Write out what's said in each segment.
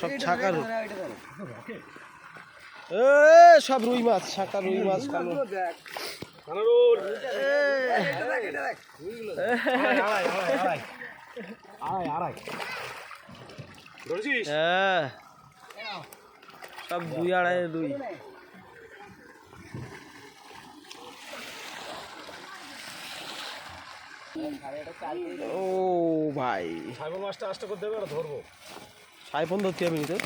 সব ছাকা রুই এ সব রুই মাছ ছাকা রুই মাছ কালো। সব দুই আড়াই দুই ও ভাই। সাইবল মাছটা আসতে করতে হবে ধরবো। সাইফোন ধরতে হবে তো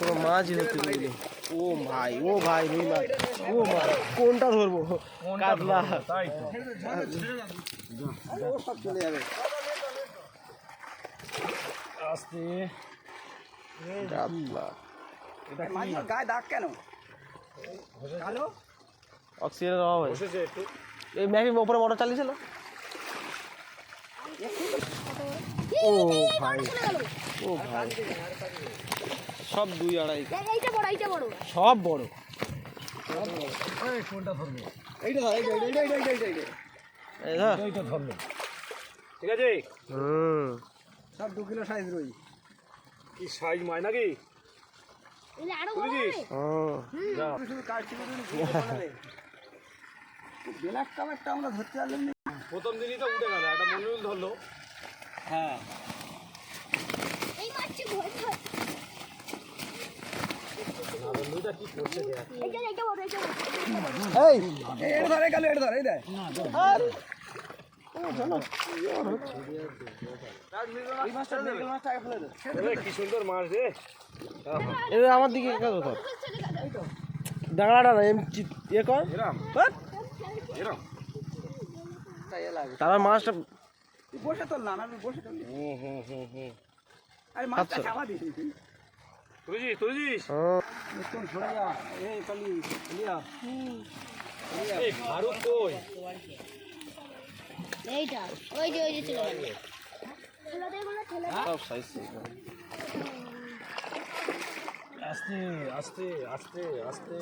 কোনো মাছই ধরতে পারিনি ও ভাই ও ভাই রুই মাছ। ও ভাই কোনটা ধরবো? কাতলা। সব চলে যাবে আসতে। কাতলা। গায়ে দাগ কেন? কালো? অক্সিজেনের অভাব। হয় এই ম্যাপি ওপরে মোটর চালিয়েছিল? ও ভাই। ও ভাই। সব দুই আড়াই। এইটা বড় এইটা বড়। সব বড়। এই কোনটা ধরবো এইটা ধর, এইটা এইটা এইটা এইটা এইটা এইটা। এই এইটা ধরলো। ঠিক আছে? হুম। সব দু কিলো সাইজ রুই। কি সাইজ নাকি? এলে আরও বড় বুঝেছিস? যা। শুধু কাটছিল বেলাক কামারটা আমরা ধরতে পারলাম না। প্রথম দিনই তো উঠে গেল একটা মনিরুল ধরলো। হ্যাঁ। এই মাছটি ভয় ভয় এ, আমার দিকে ডাঙাটা ইয়ে কর। এ লাগে। তারপর মাছটা বসে তোল না না তুই বসে তোল আরে মাছটা। চাপা দিস তুলেছিস হুম, কোন সরে যা। এই কালি লিয়া এই ফারুক কই? এইটা ওই যে ওই যে চলে গেল ঠেলা দিয়ে বলে ঠেলা সব সাইজ আস্তে আস্তে আস্তে আস্তে।